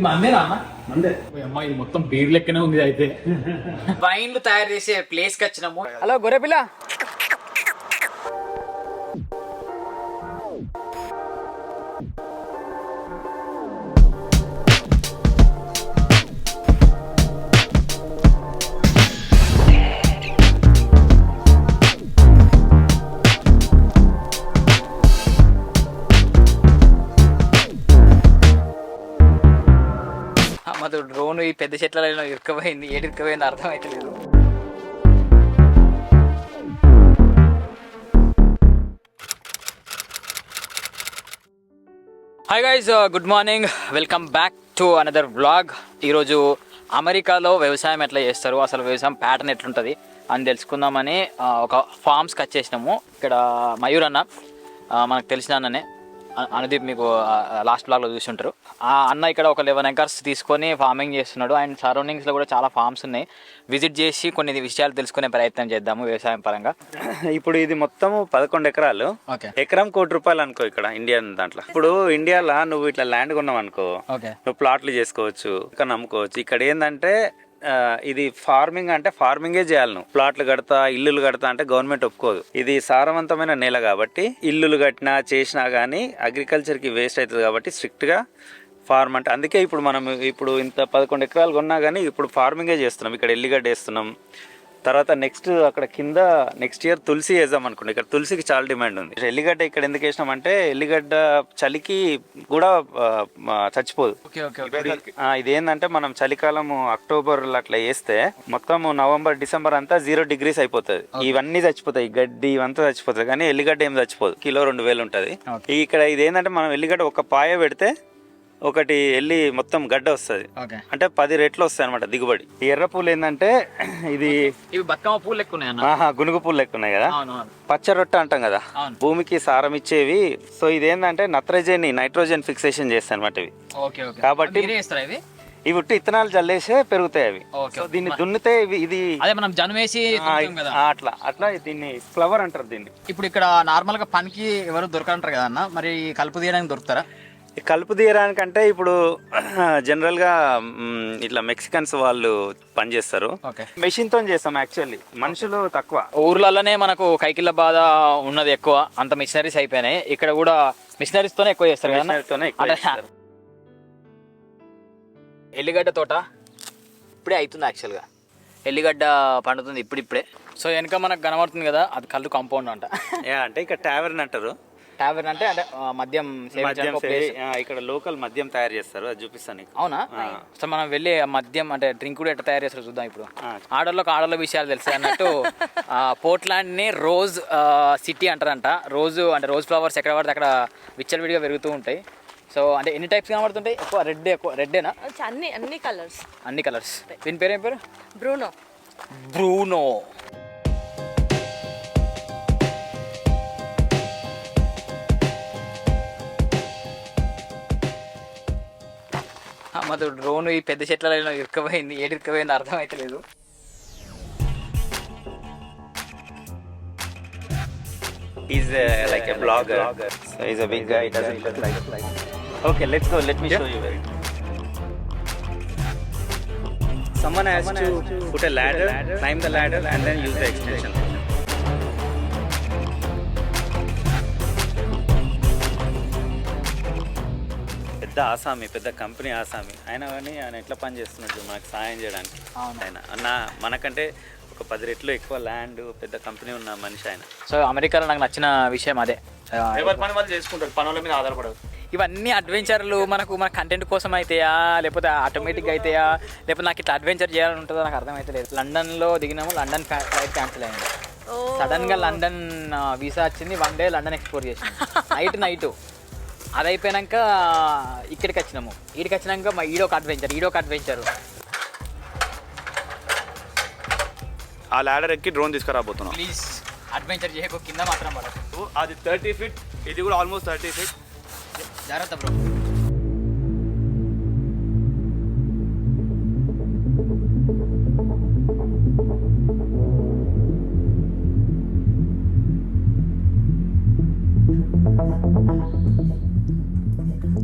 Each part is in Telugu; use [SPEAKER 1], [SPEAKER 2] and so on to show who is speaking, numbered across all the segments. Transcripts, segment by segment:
[SPEAKER 1] మందేనా అమ్మ ఇది మొత్తం బీర్ లెక్కనే ఉంది అయితే. వైన్లు తయారు చేసే ప్లేస్కి వచ్చినాము. హలో గొర్రెపిల్ల. అమ్మదు డ్రోన్ ఈ పెద్ద చెట్లలో ఇరుక్కుపోయింది. ఏడు ఇరుక్కుపోయింది అర్థం hi guys good morning welcome back to another vlog ఈరోజు అమెరికాలో వ్యవసాయం ఎట్లా చేస్తారు? అసలు వ్యవసాయం ప్యాటర్న్ ఎట్లుంటుంది? అని తెలుసుకుందామని uh, ఒక ఫార్మ్స్కి వచ్చేసినాము ఇక్కడ మయూర్ అన్న uh, మనకు తెలిసిన అన్ననే. అనుదీప్ మీకు లాస్ట్ బ్లాగ్లో చూసి ఉంటారు ఆ అన్న ఇక్కడ ఒక లెవెన్ ఎకర్స్ తీసుకొని ఫార్మింగ్ చేస్తున్నాడు. అండ్ సరౌండింగ్స్లో కూడా చాలా ఫార్మ్స్ ఉన్నాయి. విజిట్ చేసి కొన్ని విషయాలు తెలుసుకునే ప్రయత్నం చేద్దాము వ్యవసాయం పరంగా.
[SPEAKER 2] ఇప్పుడు ఇది మొత్తం పదకొండు ఎకరాలు. ఎకరం కోటి రూపాయలు అనుకో ఇక్కడ ఇండియన్ దాంట్లో. ఇప్పుడు ఇండియాలో నువ్వు ఇట్లా ల్యాండ్ కొన్నావు అనుకో నువ్వు ప్లాట్లు చేసుకోవచ్చు ఇక్కడ నమ్ముకోవచ్చు. ఇక్కడ ఏంటంటే ఇది ఫార్మింగ్ అంటే ఫార్మింగే చేయాలి నువ్వు. ప్లాట్లు కడతా ఇల్లులు కడతా అంటే గవర్నమెంట్ ఒప్పుకోదు. ఇది సారవంతమైన నేల కాబట్టి ఇల్లులు కట్టినా చేసినా కానీ అగ్రికల్చర్కి వేస్ట్ అవుతుంది కాబట్టి స్ట్రిక్ట్గా ఫార్మ్ అంటే అందుకే ఇప్పుడు మనం ఇప్పుడు ఇంత పదకొండు ఎకరాలు కొన్నా కానీ ఇప్పుడు ఫార్మింగే చేస్తున్నాం. ఇక్కడ ఎల్లిగడ్డ వేస్తున్నాం. తర్వాత నెక్స్ట్ అక్కడ కింద నెక్స్ట్ ఇయర్ తులసి వేద్దాం అనుకోండి ఇక్కడ తులసికి చాలా డిమాండ్ ఉంది. ఎల్లిగడ్డ ఇక్కడ ఎందుకు వేసినామంటే ఎల్లిగడ్డ చలికి కూడా చచ్చిపోదు. ఇదేంటంటే మనం చలికాలం అక్టోబర్ అట్లా వేస్తే మొత్తం నవంబర్ డిసెంబర్ అంతా జీరో డిగ్రీస్ అయిపోతుంది. ఇవన్నీ చచ్చిపోతాయి. గడ్డి ఇవంతా చచ్చిపోతుంది. కానీ ఎల్లిగడ్డ ఏం చచ్చిపోదు. కిలో రెండు వేలు ఉంటుంది. ఇక్కడ ఇదేంటంటే మనం ఎల్లిగడ్డ ఒక పాయ పెడితే ఒకటి ఎల్లి మొత్తం గడ్డ వస్తుంది. అంటే పది రెట్లు వస్తాయి అనమాట దిగుబడి. ఈ ఎర్ర పూలు ఏంటంటే ఇది
[SPEAKER 1] ఇవి బతుకమ్మ పూలు ఎక్కువ
[SPEAKER 2] గునుగు పూలు లెక్క ఉన్నాయి కదా పచ్చ రొట్టె అంటాం కదా. భూమికి సారం ఇచ్చేవి. సో ఇదేంటంటే నత్రజని నైట్రోజన్ ఫిక్సేషన్ చేస్తాయి అనమాట ఇవి. కాబట్టి-
[SPEAKER 1] ఇవి?
[SPEAKER 2] ఉట్టి ఇత్తనాలు చల్లేసే పెరుగుతాయి అవి. సో దీన్ని దున్నితే ఇవి ఇది
[SPEAKER 1] అదే మనం జనం వేసి
[SPEAKER 2] ఆ,
[SPEAKER 1] దున్నుతాం కదా.
[SPEAKER 2] ఆ, అట్లా. అట్లా దీన్ని ఫ్లవర్ అంటారు దీన్ని.
[SPEAKER 1] ఇప్పుడు ఇక్కడ నార్మల్గా పనికి ఎవరు దొరకంటారు కదా అన్న? మరి కలుపు తీయడానికి దొరుకుతారా?
[SPEAKER 2] కలుపు తీయడానికంటే ఇప్పుడు జనరల్గా మ్, ఇట్లా మెక్సికన్స్ వాళ్ళు పనిచేస్తారు.
[SPEAKER 1] ఓకే.
[SPEAKER 2] మెషిన్తో చేస్తాం యాక్చువల్లీ. మనుషులు తక్కువ.
[SPEAKER 1] ఊర్లలోనే మనకు కైకిల్ల బాధ ఉన్నది ఎక్కువ. అంత మిషనరీస్ అయిపోయినాయి. ఇక్కడ కూడా మిషనరీస్ తోనే ఎక్కువ చేస్తారు. ఎల్లిగడ్డ తోట ఇప్పుడే అవుతుంది యాక్చువల్గా. ఎల్లిగడ్డ పండుతుంది ఇప్పుడిప్పుడే. సో వెనక మనకు కనబడుతుంది కదా అది కళ్ళు కాంపౌండ్ అంట.
[SPEAKER 2] అంటే ఇక్కడ టావెర్న్ అంటారు.
[SPEAKER 1] టావెన్ అంటే అంటే మద్యం
[SPEAKER 2] మద్యం
[SPEAKER 1] సేవించడానికి
[SPEAKER 2] ఆ, ఇక్కడ లోకల్ మద్యం తయారు చేస్తారు అది చూపిస్తాను నీకు.
[SPEAKER 1] అవునా? సో మనం వెళ్ళి ఆ మద్యం అంటే డ్రింక్ కూడా ఎట్లా తయారు చేస్తారో చూద్దాం ఇప్పుడు.
[SPEAKER 2] ఆ.
[SPEAKER 1] ఆడోళ్ళకి ఆడోళ్ళ విషయాలు తెలుసు అన్నట్టు ఆ, పోర్ట్లాండ్ని రోజ్ ఆ, సిటీ అంటారంట. రోజు అంటే రోజ్ ఫ్లవర్స్ ఎక్కడ పడితే అక్కడ విచ్చలవిడిగా పెరుగుతూ ఉంటాయి. సో అంటే ఎన్ని టైప్స్ కనబడుతుంటాయి? ఎక్కువ రెడ్ ఎక్కువ రెడ్డేనా?
[SPEAKER 3] వచ్చి అన్ని అన్ని కలర్స్
[SPEAKER 1] అన్ని కలర్స్ దీని పేరు ఏం పేరు?
[SPEAKER 3] బ్రూనో
[SPEAKER 1] బ్రూనో అమ్మదు డ్రోన్ ఈ పెద్ద చెట్లలో ఇరుక్కుపోయింది ఏడు ఇరుక్కుపోయింది అర్థం అయితే లేదు
[SPEAKER 2] He's uh, like a blogger. So he's a big guy. Doesn't look like. Okay, let's go. Let me show you. Where. Someone has to put a ladder, climb the ladder, and then use the extension. పెద్ద ఆసామి పెద్ద కంపెనీ ఆసామి. అయినా కానీ ఆయన ఎట్లా పని చేస్తున్నాడు మనకు సాయం చేయడానికి.
[SPEAKER 1] అవును.
[SPEAKER 2] ఆయన అన్న మనకంటే ఒక పది రెట్లు ఎక్కువ ల్యాండ్ పెద్ద కంపెనీ ఉన్న మనిషి ఆయన.
[SPEAKER 1] సో అమెరికాలో నాకు నచ్చిన విషయం అదే.
[SPEAKER 2] ఎవరి పని వాళ్ళు చేసుకుంటారు? పనుల మీద ఆధారపడదు.
[SPEAKER 1] ఇవన్నీ అడ్వెంచర్లు మనకు మన కంటెంట్ కోసం అయితాయా? లేకపోతే ఆటోమేటిక్గా అయితాయా? లేకపోతే నాకు ఇట్లా అడ్వెంచర్ చేయాలని ఉంటుందో నాకు అర్థం అయితే లేదు. లండన్లో దిగినాము లండన్ ఫ్లైట్ క్యాన్సిల్ అయింది. సడన్గా లండన్ వీసా వచ్చింది వన్ డే లండన్ ఎక్స్ప్లోర్ చేసినాం నైట్ నైట్ అది అయిపోయాక ఇక్కడికి వచ్చినాము ఇక్కడికి వచ్చినాక మా ఈడొక అడ్వెంచర్ ఈడొక అడ్వెంచర్
[SPEAKER 4] ఆ ల్యాడర్ ఎక్కి డ్రోన్ తీసుకురాబోతున్నాం.
[SPEAKER 1] ప్లీజ్ అడ్వెంచర్ చేయకు కింద మాత్రం పడదు
[SPEAKER 4] అది థర్టీ ఫీట్ ఇది కూడా ఆల్మోస్ట్ థర్టీ ఫీట్
[SPEAKER 1] జాగ్రత్త బ్రో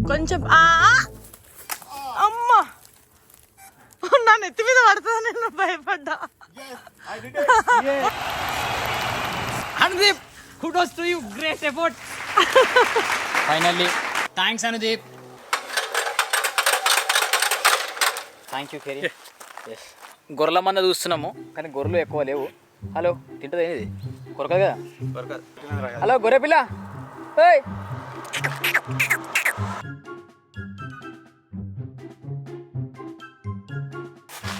[SPEAKER 3] కొంచెం ఆ అమ్మ. పడుతుందా నేను? భయపడ్డా?
[SPEAKER 1] Anudeep kudos to you great effort finally thanks Anudeep thank you Kerry yes గొర్రెల మంద చూస్తున్నాము కానీ గొర్రెలు ఎక్కువ లేవు. హలో తింటుంది ఏంది కొరకదు కదా? హలో గొర్రె పిల్ల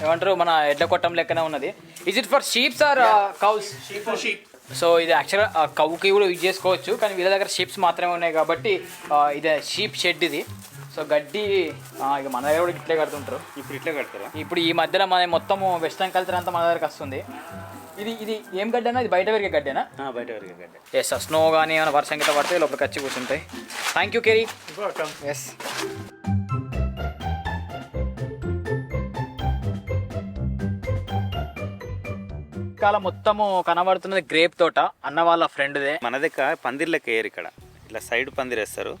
[SPEAKER 1] ఏమంటారు మన ఎడ్ల కొట్టం లెక్కనే ఉన్నది. Is it for sheeps or cows so ఇది యాక్చువల్గా కౌకి కూడా యూజ్ చేసుకోవచ్చు కానీ వీళ్ళ దగ్గర షీప్స్ మాత్రమే ఉన్నాయి కాబట్టి ఆ, ఇది షీప్ షెడ్ ఇది. సో గడ్డి ఇక మన దగ్గర కూడా ఇట్లే కడుతుంటారు.
[SPEAKER 2] ఇప్పుడు ఇట్లా కడతారా?
[SPEAKER 1] ఇప్పుడు ఈ మధ్యలో మన మొత్తం వెస్టర్న్ కల్చర్ అంతా మన దగ్గరకు వస్తుంది. ఇది ఇది ఏం గడ్డనా? ఇది బయట పెరిగే గడ్డేనా?
[SPEAKER 2] బయట వరకు గడ్డ.
[SPEAKER 1] ఎస్ స్నో కానీ ఏమైనా వర్షం గిట్ట పడితే లోపలికి వచ్చి కూర్చుంటాయి థ్యాంక్ యూ కెరీ ఎస్ కాలం మొత్తము కనబడుతున్నది గ్రేప్ తోట అన్న వాళ్ళ ఫ్రెండ్దే.
[SPEAKER 2] మన దగ్గర పందిర్ లెక్క వేయరు ఇక్కడ. ఇట్లా సైడ్ పందిర్ వేస్తారు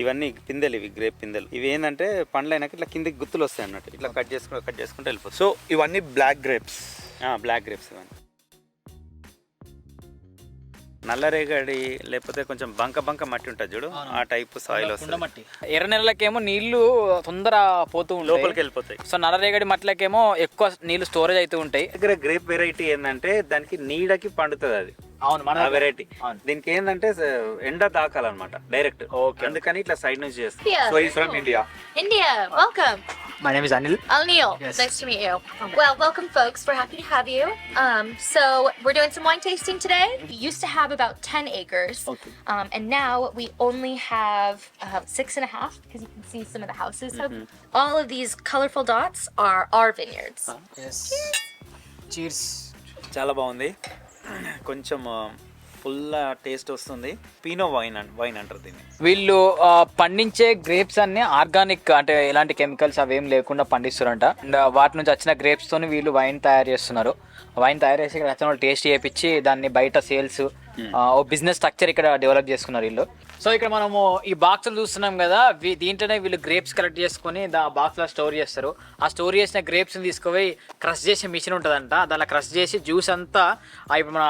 [SPEAKER 2] ఇవన్నీ పిందెలు ఇవి గ్రేప్ పిందెలు. ఇవి ఏంటంటే పండ్లు అయినాక ఇట్లా కిందకి గుత్తులు వస్తాయి అన్నట్టు ఇట్లా కట్ చేసుకుంటూ కట్ చేసుకుంటూ వెళ్ళిపోతుంది
[SPEAKER 4] సో ఇవన్నీ బ్లాక్ గ్రేప్స్.
[SPEAKER 2] బ్లాక్ గ్రేప్స్ ఇవన్నీ. నల్లరేగడి లేకపోతే కొంచెం బంక బంక మట్టి ఉంటుంది చూడు ఆ టైప్ సాయిల్ వస్తుంది.
[SPEAKER 1] మట్టి. ఎర్ర నెలలకేమో నీళ్ళు తొందర పోతూ ఉంటాయి.
[SPEAKER 2] లోపలికి వెళ్ళిపోతాయి
[SPEAKER 1] సో నల్లరేగడి మట్లకేమో ఎక్కువ నీళ్ళు స్టోరేజ్ అవుతూ ఉంటాయి.
[SPEAKER 2] దగ్గర గ్రేప్ వెరైటీ ఏంటంటే దానికి నీడకి పండుతుంది అది.
[SPEAKER 1] అవును మన
[SPEAKER 2] వెరైటీ.
[SPEAKER 1] అవును.
[SPEAKER 2] దీనికి ఏంటంటే ఎండ తాకాలన్నమాట డైరెక్ట్. అందుకని ఇట్లా సైడ్ నుంచి చేస్తాం.
[SPEAKER 4] So from India
[SPEAKER 5] India, welcome.
[SPEAKER 1] My name is Anil
[SPEAKER 5] Alneil,
[SPEAKER 1] Yes.
[SPEAKER 5] nice to meet you. Well, welcome, folks. We're happy to have you. Um, so we're doing some wine tasting today. We used to have about ten acres,
[SPEAKER 1] Okay.
[SPEAKER 5] um, and now we only have uh, six and a half because you can see some of the houses. have- All of these colorful dots are our vineyards.
[SPEAKER 1] Cheers
[SPEAKER 2] చాలా బాగుంది కొంచెం ఫుల్ టేస్ట్ వస్తుంది. పీనో వైన్ వైన్ అంటారు దీన్ని.
[SPEAKER 1] వీళ్ళు పండించే గ్రేప్స్ అన్ని ఆర్గానిక్ అంటే ఎలాంటి కెమికల్స్ అవేం లేకుండా పండిస్తారంట. అండ్ వాటి నుంచి వచ్చిన గ్రేప్స్ తోని వీళ్ళు వైన్ తయారు చేస్తున్నారు. వైన్ తయారు చేసి ఇక్కడ వచ్చిన టేస్ట్ చేయించి దాన్ని బయట సేల్స్ ఓ బిజినెస్ స్ట్రక్చర్ ఇక్కడ డెవలప్ చేసుకున్నారు వీళ్ళు. సో ఇక్కడ మనము ఈ బాక్సులు చూస్తున్నాం కదా దీంట్లోనే వీళ్ళు గ్రేప్స్ కలెక్ట్ చేసుకొని దా బాక్స్లో స్టోర్ చేస్తారు. ఆ స్టోర్ చేసిన గ్రేప్స్ని తీసుకుపోయి క్రష్ చేసే మిషన్ ఉంటుందంట. దానిలో క్రష్ చేసి జ్యూస్ అంతా ఇప్పుడు మన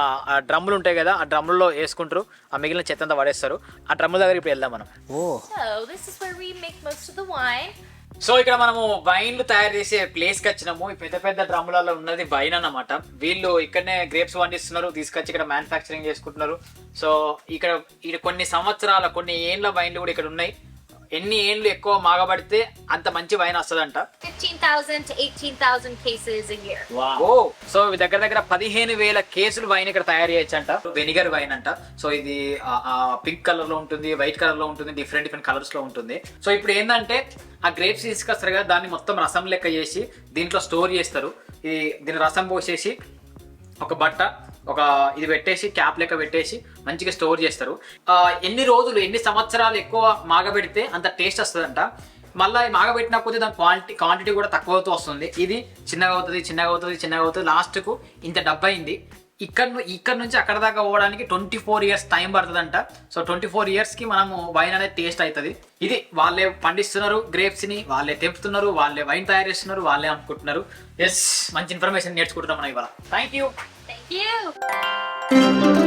[SPEAKER 1] డ్రమ్ములు ఉంటాయి కదా ఆ డ్రమ్ముల్లో వేసుకుంటారు. ఆ మిగిలిన చెత్త అంతా పడేస్తారు. ఆ డ్రమ్ముల దగ్గర ఇప్పుడు వెళ్దాం మనం. సో ఇక్కడ మనము వైన్లు తయారు చేసే ప్లేస్కి వచ్చినాము. ఈ పెద్ద పెద్ద డ్రమ్ములలో ఉన్నది వైన్ అన్నమాట. వీళ్ళు ఇక్కడనే గ్రేప్స్ పండిస్తున్నారు. తీసుకొచ్చి ఇక్కడ మ్యానుఫ్యాక్చరింగ్ చేసుకుంటున్నారు. సో ఇక్కడ ఇక్కడ కొన్ని సంవత్సరాల కొన్ని ఏండ్ల వైన్లు కూడా ఇక్కడ ఉన్నాయి. ఎన్ని ఏండ్లు ఎక్కువ మాగబడితే అంత మంచి వైన్ వస్తుందంట.
[SPEAKER 5] 15,000 to 18,000 cases a year.
[SPEAKER 1] Oh so ఇవి దగ్గర దగ్గర పదిహేను వేల కేసులు వైన్ ఇక్కడ తయారు చేయొచ్చు అంట వెనిగర్ వైన్ అంట. సో ఇది పింక్ కలర్లో ఉంటుంది వైట్ కలర్లో ఉంటుంది డిఫరెంట్ డిఫరెంట్ కలర్స్లో ఉంటుంది. సో ఇప్పుడు ఏంటంటే ఆ గ్రేప్స్ తీసుకొస్తారు కదా దాన్ని మొత్తం రసం లెక్క చేసి దీంట్లో స్టోర్ చేస్తారు. ఈ దీని రసం పోసేసి ఒక బట్ట ఒక ఇది పెట్టేసి క్యాప్ లెక్క పెట్టేసి మంచిగా స్టోర్ చేస్తారు. ఎన్ని రోజులు ఎన్ని సంవత్సరాలు ఎక్కువ మాగబెడితే అంత టేస్ట్ వస్తుందంట. మళ్ళీ మాగబెట్టిన కొద్దీ దాని క్వాంటిటీ క్వాంటిటీ కూడా తక్కువ అవుతూ వస్తుంది. ఇది చిన్నగా అవుతుంది చిన్నగా అవుతుంది చిన్నగా అవుతుంది. లాస్ట్కు ఇంత డబ్బు అయింది ఇక్కడ ఇక్కడ నుంచి అక్కడ దాకా పోవడానికి ట్వంటీ ఫోర్ ఇయర్స్ టైం పడుతుందంట. సో ట్వంటీ ఫోర్ ఇయర్స్కి మనము వైన్ అనేది టేస్ట్ అవుతుంది ఇది వాళ్ళే పండిస్తున్నారు గ్రేప్స్ని వాళ్ళే తెంపుతున్నారు వాళ్ళే వైన్ తయారు చేస్తున్నారు వాళ్ళే అమ్ముకుంటున్నారు. ఎస్ మంచి ఇన్ఫర్మేషన్ నేర్చుకుంటున్నాం మనం ఇవాళ.
[SPEAKER 5] Thank you
[SPEAKER 1] you.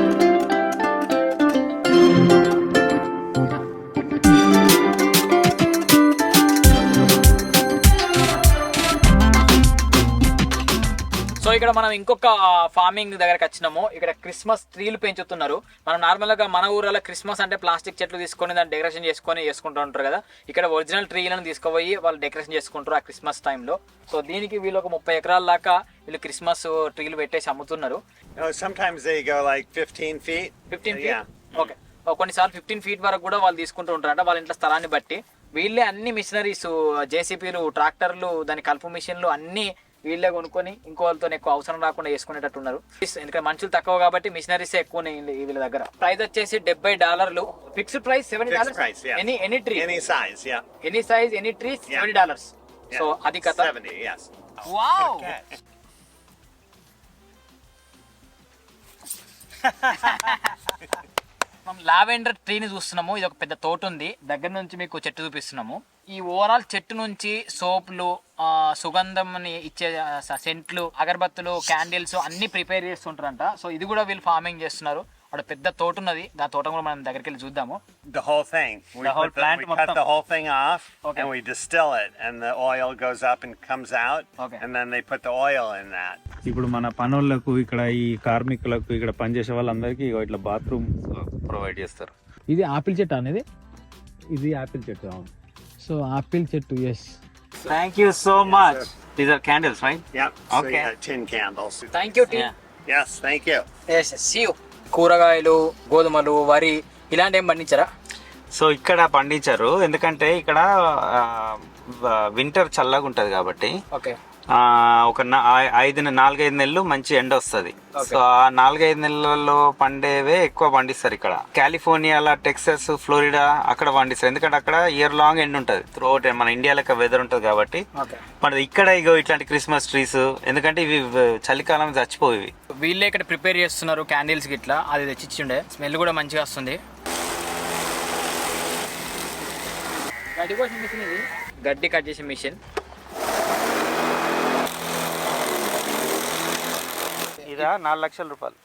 [SPEAKER 1] ఇక్కడ మనం ఇంకొక ఫార్మింగ్ దగ్గరకు వచ్చినాము. ఇక్కడ క్రిస్మస్ ట్రీలు పెంచుతున్నారు. మనం నార్మల్గా మన ఊర్లో క్రిస్మస్ అంటే ప్లాస్టిక్ చెట్లు తీసుకొని దాన్ని డెకరేషన్ చేసుకొని చేసుకుంటూ ఉంటారు కదా. ఇక్కడ ఒరిజినల్ ట్రీలను తీసుకుపోయి వాళ్ళు డెకరేషన్ చేసుకుంటారు ఆ క్రిస్మస్ టైంలో సో దీనికి వీళ్ళు ఒక ముప్పై ఎకరాల దాకా వీళ్ళు క్రిస్మస్ ట్రీలు పెట్టేసి అమ్ముతున్నారు.
[SPEAKER 6] No, sometimes they go like 15 feet.
[SPEAKER 1] Fifteen
[SPEAKER 6] Yeah.
[SPEAKER 1] Feet okay కొన్నిసార్లు ఫిఫ్టీన్ ఫీట్ వరకు కూడా వాళ్ళు తీసుకుంటూ ఉంటారంట. వాళ్ళ ఇంట్లో స్థలాన్ని బట్టి. వీళ్ళే అన్ని మిషనరీస్ జేసీపీలు ట్రాక్టర్లు దాని కలుపు మిషన్లు అన్ని వీళ్ళే కొనుక్కొని ఇంకో వాళ్ళతో ఎక్కువ అవసరం రాకుండా చేసుకునేటట్టు ఉన్నారు ఎందుకంటే మనుషులు తక్కువ కాబట్టి మిషనరీస్ ఎక్కువ వీళ్ళ- దగ్గర. ప్రైస్ వచ్చేసి డెబ్బై డాలర్లు.
[SPEAKER 6] Fixed price seventy
[SPEAKER 1] dollars. Any any tree
[SPEAKER 6] Any size, yeah.
[SPEAKER 1] Any size any tree seventy
[SPEAKER 6] dollars.
[SPEAKER 1] So అది కథ.
[SPEAKER 6] 70, yes.
[SPEAKER 1] వావ్ మనం లావెండర్ ట్రీని చూస్తున్నాము. ఇది ఒక పెద్ద తోట ఉంది. దగ్గర నుంచి మీకు చెట్టు చూపిస్తున్నాము. ఈ ఓవరాల్ చెట్టు నుంచి సోపులు సుగంధంని ఇచ్చే సెంట్లు అగరబత్తులు క్యాండిల్స్ అన్ని ప్రిపేర్ చేస్తుంటారంట సో ఇది కూడా వీళ్ళు ఫార్మింగ్ చేస్తున్నారు అక్కడ పెద్ద తోట ఉన్నది ఆ తోట కూడా మనం దగ్గరికి వెళ్ళి చూద్దాము
[SPEAKER 6] The whole thing. We,
[SPEAKER 1] The whole
[SPEAKER 6] put
[SPEAKER 1] plant
[SPEAKER 6] we cut
[SPEAKER 1] మొత్తం.
[SPEAKER 6] the whole thing off
[SPEAKER 1] Okay.
[SPEAKER 6] and we distill it, and the oil goes up and comes out.
[SPEAKER 1] Okay.
[SPEAKER 6] And then they put the oil in that.
[SPEAKER 2] ఇప్పుడు మన పనులకు ఇక్కడ ఈ కార్మికులకు ఇక్కడ పనిచేసే వాళ్ళందరికీ ఇగో ఇట్లా బాత్రూమ్ ప్రొవైడ్ చేస్తారు
[SPEAKER 1] ఇది ఆపిల్ చెట్టు అనేది
[SPEAKER 2] ఇది యాపిల్ చెట్టు అవును
[SPEAKER 1] సో ఆపిల్ చెట్టు yes
[SPEAKER 2] thank you so much these are candles right
[SPEAKER 6] Yep. So
[SPEAKER 2] Okay.
[SPEAKER 6] you got tin candles.
[SPEAKER 1] Thank you
[SPEAKER 6] Yes, thank you.
[SPEAKER 1] కూరగాయలు గోధుమలు వరి ఇలాంటి ఏం పండించారా?
[SPEAKER 2] సో ఇక్కడ పండించారు. ఎందుకంటే ఇక్కడ వింటర్ చల్లగా ఉంటది కాబట్టి ఒక ఐదు నాలుగైదు నెలలు మంచి ఎండ వస్తుంది. సో ఆ నాలుగైదు నెలలలో పండేవే ఎక్కువ పండిస్తారు ఇక్కడ. కాలిఫోర్నియా టెక్సస్ ఫ్లోరిడా అక్కడ పండిస్తారు. ఎందుకంటే అక్కడ ఇయర్ లాంగ్ ఎండ్ ఉంటుంది. త్రూ మన ఇండియా లెక్క వెదర్ ఉంటుంది కాబట్టి. మన ఇక్కడ ఇగో ఇట్లాంటి క్రిస్మస్ ట్రీస్ ఎందుకంటే ఇవి చలికాలం చచ్చిపోయి ఇవి.
[SPEAKER 1] వీళ్ళే ఇక్కడ ప్రిపేర్ చేస్తున్నారు క్యాండిల్స్ గిట్లా. అది తెచ్చిచ్చిండే స్మెల్ కూడా మంచిగా వస్తుంది. గడ్డి కట్ చేసే మిషన్.
[SPEAKER 2] ఇదా నాలుగు లక్షల రూపాయలు.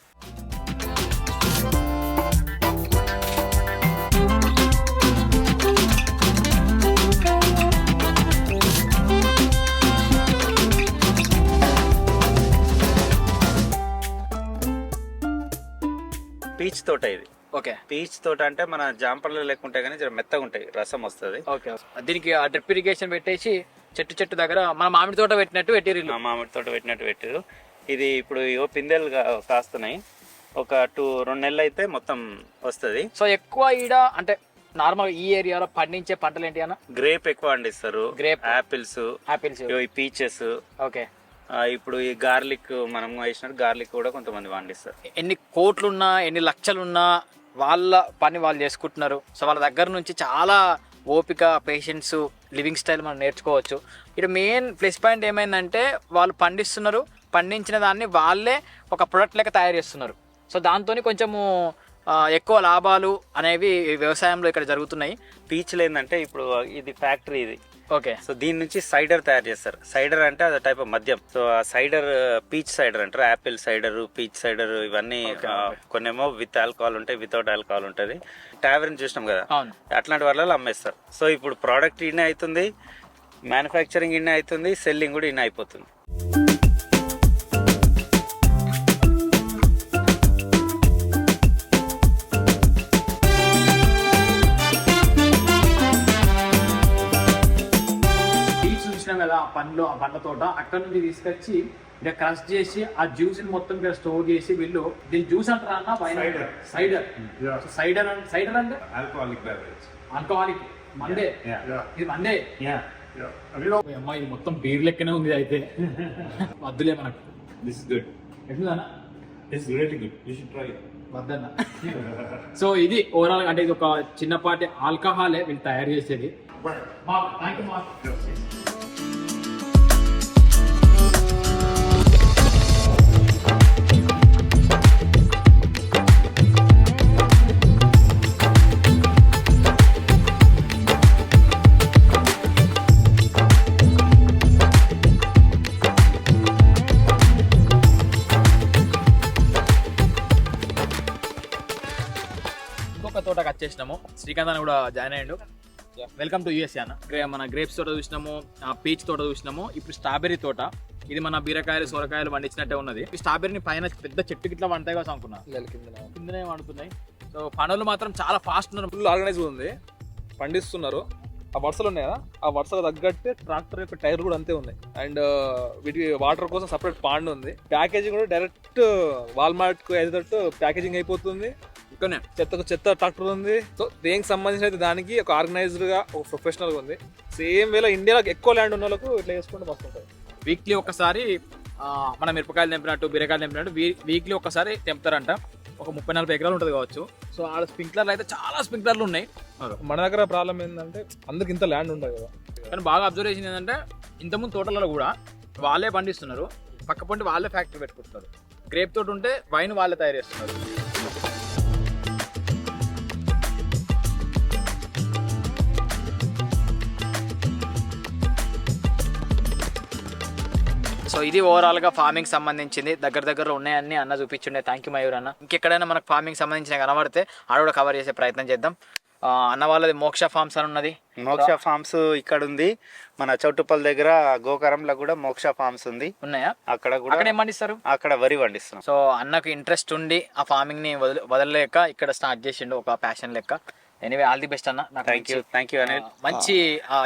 [SPEAKER 2] పీచ్ తోట ఇది.
[SPEAKER 1] ఓకే.
[SPEAKER 2] పీచ్ తోట అంటే మన జాంపళ్ళు లెక్క ఉంటాయి కానీ జర మెత్తగా ఉంటాయి రసం వస్తుంది.
[SPEAKER 1] ఓకే. దీనికి ఆ డ్రిప్ ఇరిగేషన్ పెట్టేసి చెట్టు చెట్టు దగ్గర మన మామిడి తోట పెట్టినట్టు పెట్టిరు
[SPEAKER 2] మామిడి తోట పెట్టినట్టు పెట్టారు ఇది ఇప్పుడు ఇగో పిందెలు కా- కాస్తున్నాయి. ఒక టూ రెండు నెలలు అయితే మొత్తం వస్తుంది.
[SPEAKER 1] సో ఎక్కువ ఈడ అంటే నార్మల్ ఈ ఏరియాలో పండించే పంటలు ఏంటి అన్న?
[SPEAKER 2] గ్రేప్ ఎక్కువ పండిస్తారు.
[SPEAKER 1] Grape.
[SPEAKER 2] Apples
[SPEAKER 1] apples.
[SPEAKER 2] ఈ పీచెస్.
[SPEAKER 1] ఓకే.
[SPEAKER 2] ఇప్పుడు ఈ గార్లిక్ మనం వేసినట్టు గార్లిక్ కూడా కొంతమంది పండిస్తారు.
[SPEAKER 1] ఎన్ని కోట్లున్నా ఎన్ని లక్షలున్నా వాళ్ళ పని వాళ్ళు చేసుకుంటున్నారు. సో వాళ్ళ దగ్గర నుంచి చాలా ఓపిక పేషెన్స్ లివింగ్ స్టైల్ మనం నేర్చుకోవచ్చు. ఇక్కడ మెయిన్ ప్లస్ పాయింట్ ఏమైందంటే వాళ్ళు పండిస్తున్నారు. పండించిన దాన్ని వాళ్ళే ఒక ప్రొడక్ట్ లెక్క తయారు చేస్తున్నారు. సో దాంతో కొంచెము ఎక్కువ లాభాలు అనేవి వ్యవసాయంలో ఇక్కడ జరుగుతున్నాయి.
[SPEAKER 2] పీచ్లు ఏంటంటే ఇప్పుడు ఇది ఫ్యాక్టరీ ఇది.
[SPEAKER 1] ఓకే.
[SPEAKER 2] సో దీని నుంచి సైడర్ తయారు చేస్తారు. సైడర్ అంటే అది టైప్ ఆఫ్ మద్యం. సో ఆ సైడర్ పీచ్ సైడర్ అంటారు. యాపిల్ సైడర్ పీచ్ సైడర్ ఇవన్నీ కొన్నేమో విత్ ఆల్కహాల్ ఉంటాయి వితౌట్ ఆల్కహాల్ ఉంటుంది. టావెన్ చూసినాం కదా. అట్లాంటి వాళ్ళలో అమ్మేస్తారు. సో ఇప్పుడు ప్రోడక్ట్ ఇన్నే అవుతుంది మ్యానుఫ్యాక్చరింగ్ ఇన్నే అవుతుంది సెల్లింగ్ కూడా ఇన్నే అయిపోతుంది.
[SPEAKER 1] పండ్లు ఆ పండ్ల తోట అక్కడ నుంచి తీసుకొచ్చి ఇక్కడ క్రష్ చేసి ఆ జ్యూస్ని మొత్తం ఇక్కడ స్టోర్ చేసి వీళ్ళు దీని జ్యూస్ అంటారా అన్న? సైడర్ సైడర్ సైడర్ అంటే? సైడర్ అంటే
[SPEAKER 2] ఆల్కహాలిక్ బెవరేజ్
[SPEAKER 1] ఆల్కహాలిక్ మందే ఇది మందే ఓ అమ్మా ఇది మొత్తం బీర్ లెక్కనే ఉంది అయితే. వద్దులే మనకు.
[SPEAKER 3] It's really good. You should try it.
[SPEAKER 1] వద్దన్న. సో ఇది ఓవరాల్ అంటే ఇది ఒక చిన్నపాటి ఆల్కహాలే వీళ్ళు తయారు చేసేది. థ్యాంక్ యూ వచ్చేసినాము శ్రీకాంత్ అన్న కూడా జాయిన్ అయ్యిండు. వెల్కమ్ టు యూఎస్ఏ అన్న. గ్రే- మన గ్రేప్స్ తోట చూసినాము పీచ్ తోట చూసినాము. ఇప్పుడు స్ట్రాబెర్రీ తోట. ఇది మన బీరకాయలు సొరకాయలు పండించినట్టే ఉన్నది. ఈ స్ట్రాబెర్రీని పైన పెద్ద చెట్టు గిట్లా వంటాయి కోసం అనుకున్నా. కిందనే వండుతున్నాయి. సో పనులు మాత్రం చాలా ఫాస్ట్ ఉన్నారు.
[SPEAKER 7] ఫుల్ ఆర్గనైజ్ ఉంది. పండిస్తున్నారు. ఆ వరుసలు ఉన్నాయి? కదా ఆ వరుసలు తగ్గట్టే ట్రాక్టర్ యొక్క టైర్ కూడా అంతే ఉన్నాయి అండ్ వీటి వాటర్ కోసం సపరేట్ పాండ్ ఉంది. ప్యాకేజింగ్ కూడా డైరెక్ట్ వాల్మార్ట్కు అయ్యేటట్టు ప్యాకేజింగ్ అయిపోతుంది.
[SPEAKER 1] ఇక్కడనే
[SPEAKER 7] చెత్తకు చెత్త ట్రాక్టర్ ఉంది. సో దేనికి సంబంధించిన అయితే దానికి ఒక ఆర్గనైజ్డ్గా ఒక ప్రొఫెషనల్గా ఉంది. సేమ్ వేళ ఇండియాలో ఎక్కువ ల్యాండ్ ఉన్న వాళ్ళకు ఇట్లా చేసుకుంటే మస్తు
[SPEAKER 1] వీక్లీ ఒకసారి మన మిరపకాయలు తెంపినట్టు బీరకాయలు తెంపినట్టు వీక్లీ ఒకసారి తెంపుతారంట. ఒక ముప్పై నలభై ఎకరాలు ఉంటుంది కావచ్చు. సో ఆడ స్ప్రింక్లర్లు అయితే చాలా స్ప్రింక్లర్లు ఉన్నాయి.
[SPEAKER 7] మన దగ్గర ప్రాబ్లం ఏంటంటే అందరికి ఇంత ల్యాండ్ ఉండదు కదా.
[SPEAKER 1] కానీ బాగా అబ్జర్వేషన్ ఏంటంటే ఇంతకుముందు తోటలలో కూడా వాళ్ళే పండిస్తున్నారు. పక్క పొంటి వాళ్ళే ఫ్యాక్టరీ పెట్టుకుంటున్నారు. గ్రేప్ తోట ఉంటే వైన్ వాళ్ళే తయారు చేస్తున్నారు. సో ఇది ఓవరాల్గా ఫార్మింగ్ సంబంధించింది. దగ్గర దగ్గర ఉన్నాయన్నీ అన్న చూపించుండే. థ్యాంక్ యూ మయూర్ అన్న. ఇంకెక్కడైనా మనకు ఫార్మింగ్ సంబంధించిన కనబడితే ఆడ కూడా కవర్ చేసే ప్రయత్నం చేద్దాం. అన్న వాళ్ళది మోక్ష ఫార్మ్స్ అని ఉన్నది.
[SPEAKER 2] మోక్ష ఫార్మ్స్ ఇక్కడ ఉంది మన చౌటుప్పల్ దగ్గర గోకరంలో కూడా మోక్ష ఫార్మ్స్ ఉంది.
[SPEAKER 1] ఉన్నాయా?
[SPEAKER 2] అక్కడ కూడా
[SPEAKER 1] అక్కడ ఏం పండిస్తారు?
[SPEAKER 2] అక్కడ వరి పండిస్తున్నాం.
[SPEAKER 1] సో అన్నకు ఇంట్రెస్ట్ ఉండి ఆ ఫార్మింగ్ని వదిలి వదలలేక ఇక్కడ స్టార్ట్ చేసిండు ఒక ప్యాషన్ లెక్క. ఎనీవే ఆల్ ది బెస్ట్ అన్న.
[SPEAKER 2] థ్యాంక్ యూ
[SPEAKER 1] మంచి-
[SPEAKER 2] థ్యాంక్ యూ అనిల్
[SPEAKER 1] మంచి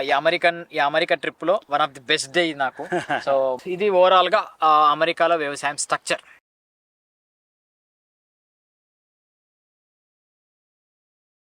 [SPEAKER 1] ఈ అమెరికన్ ఈ అమెరికా ట్రిప్లో one of the best day నాకు. సో ఇది ఓవరాల్గా అమెరికాలో వ్యవసాయం స్ట్రక్చర్